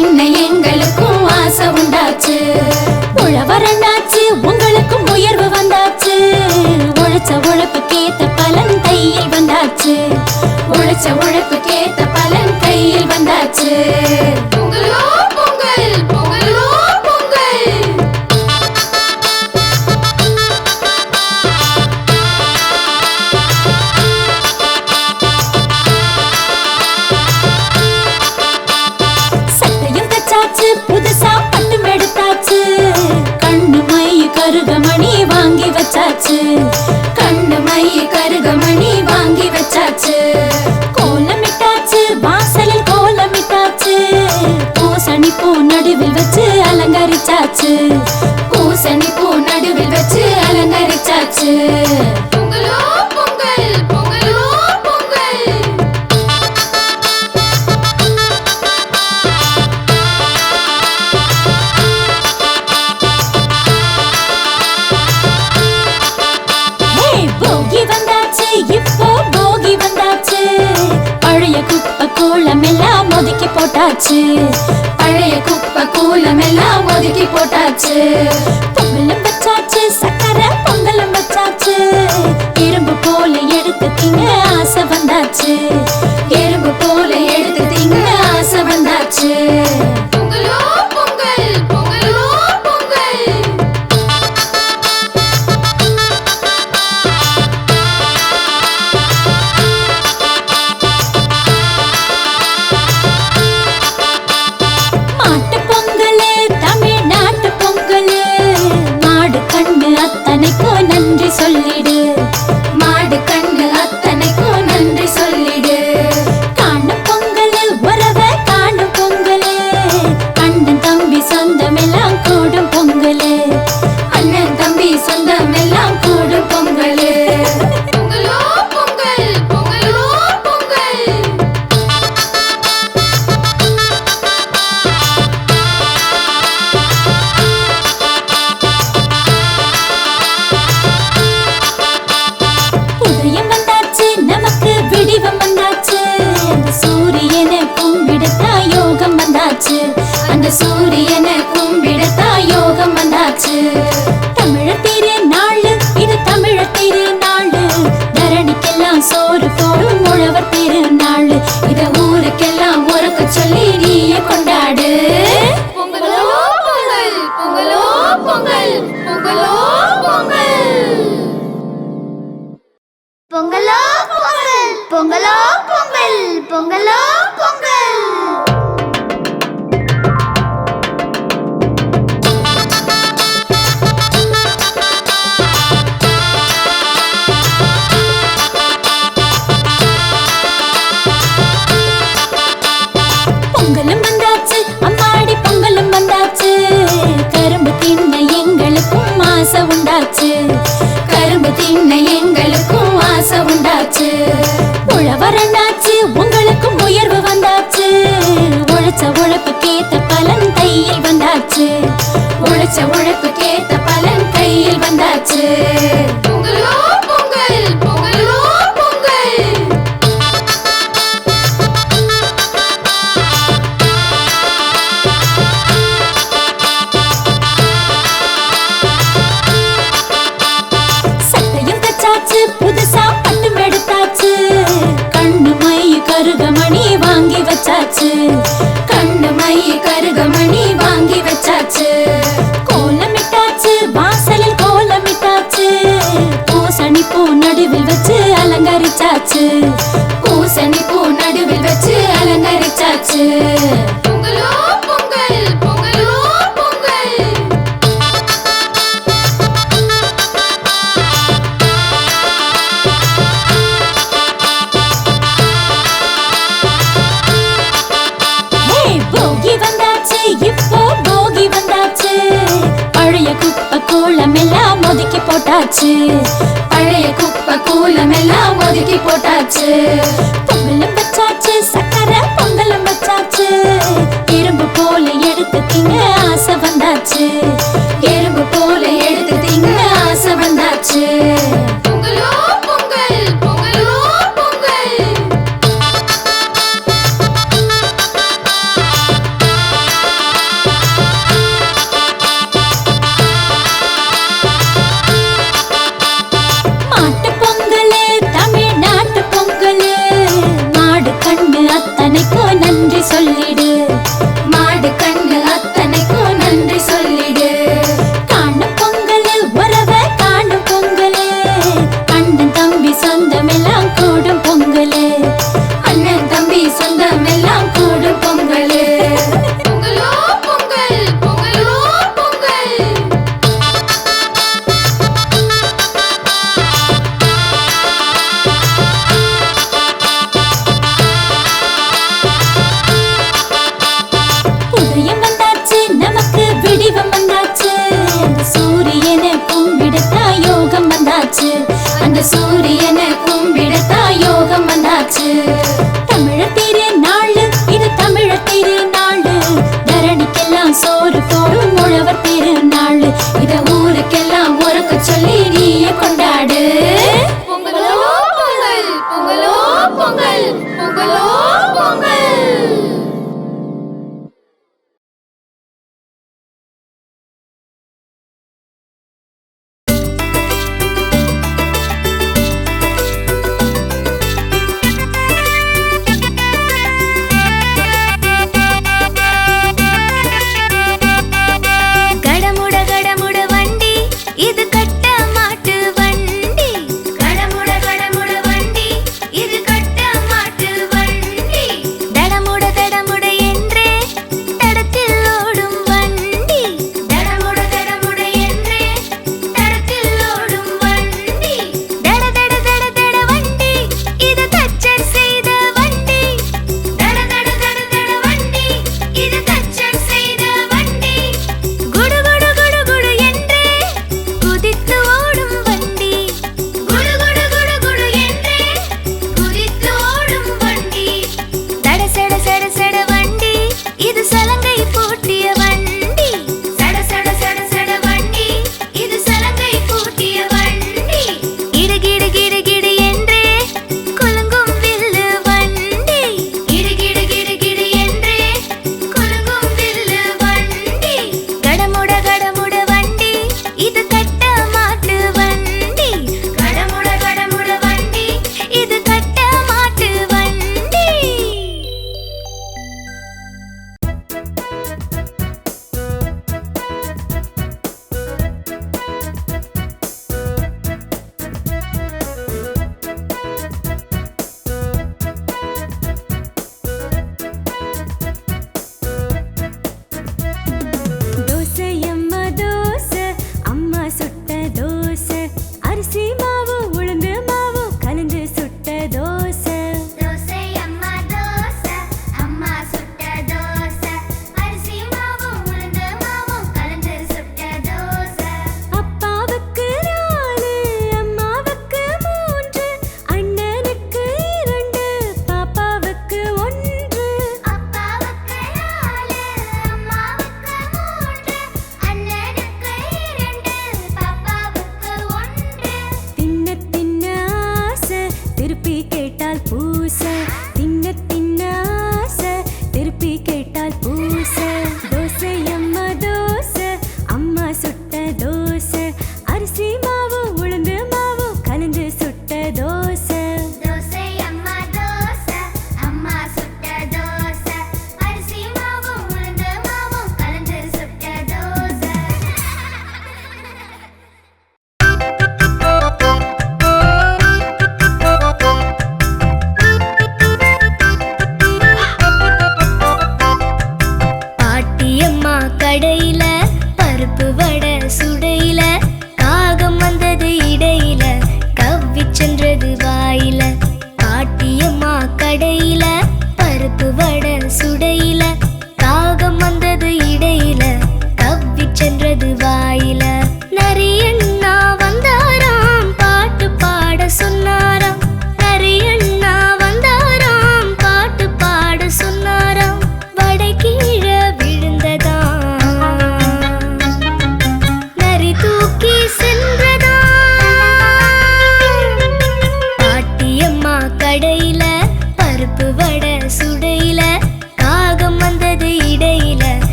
என்ன எங்களுக்கும் ஆசை உண்டாச்சு. உழவரண்டாச்சு உங்களுக்கும் உயர்வு வந்தாச்சு. உழைச்ச உழைப்பு கேத்த பலன் கையில் வந்தாச்சு. உழைச்ச உழைப்பு கேத்த பலன் கையில் வந்தாச்சு. போட்டாச்சு. பழைய குப்பை கூலம் எல்லாம் ஒதுக்கி போட்டாச்சு. பொங்கலும் வச்சாச்சு சக்கரை பொங்கலும் வச்சாச்சு. இரும்பு போல எடுத்துக்கிங்க ஆசை வந்தாச்சு. உழைச்ச உழைப்பு கேட்ட பலன் கையில் வந்தாச்சு. இந்த ஊருக்கெல்லாம் உறக்க சொல்லி நீயே கொண்டாடு.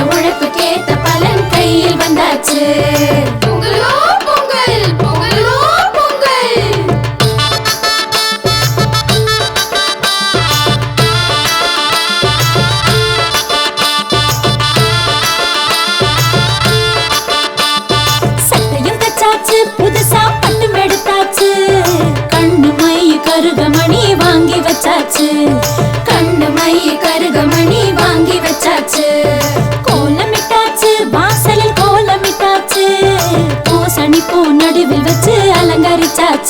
உழைப்புக்கேத்த பலன் கையில் வந்தாச்சு.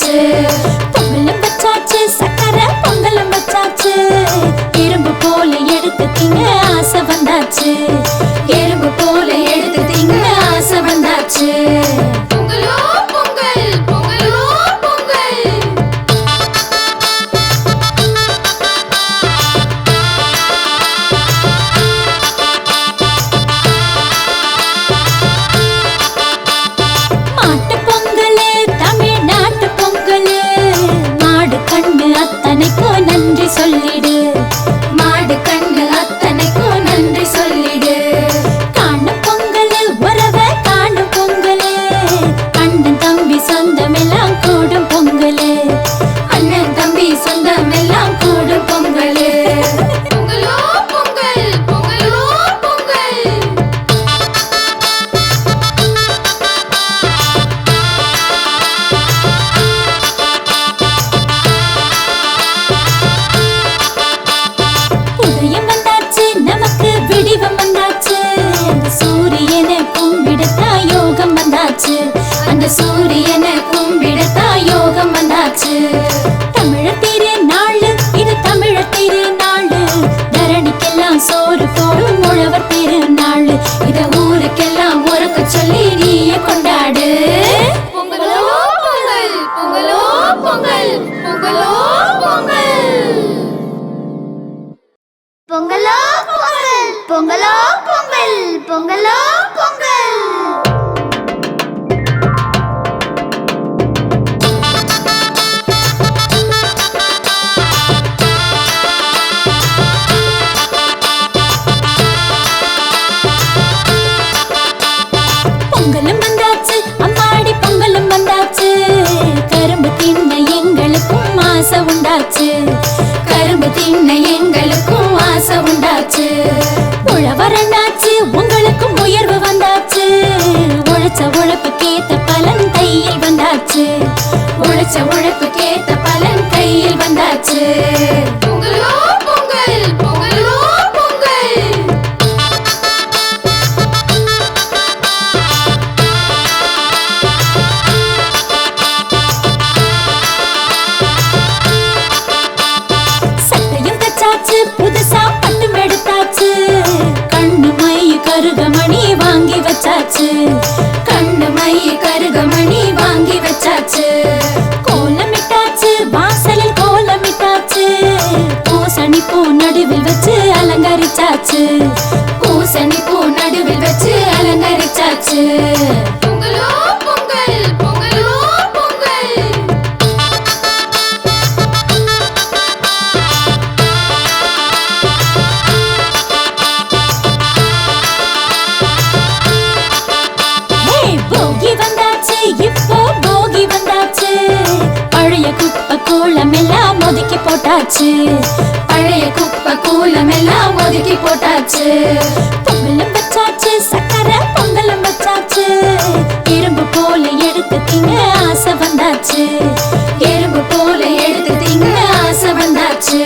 to சோறு போடும் உழவர் திருநாள். இத ஊருக்கெல்லாம் உறக்க சொல்லி நீயே கொண்டாடு. பொங்கலோ பொங்கல். பொங்கலோ பொங்கல். பொங்கலோ பொங்கல். பொங்கலோ பொங்கல். பொங்கலோ பொங்கல். பொங்கலோ உண்டாச்சு. கரும்பு தின்ன எங்களுக்கும் ஆசை உண்டாச்சு. உழவரண்டாச்சு உங்களுக்கும் உயர்வு வந்தாச்சு. உழைச்ச உழைப்பு கேத்த பலன் கையில் வந்தாச்சு. உழைச்ச உழைப்பு கேத்த பலன் கையில் வந்தாச்சு. Thank you. போட்டாச்சு. பழைய குப்பை கூலம் எல்லாம் ஒதுக்கி போட்டாச்சு. பொங்கலும் வச்சாச்சு சக்கரை பொங்கலும் வச்சாச்சு. எறும்பு போல எடுத்துட்டீங்க ஆசை வந்தாச்சு. எறும்பு போல எடுத்துட்டீங்க ஆசை வந்தாச்சு.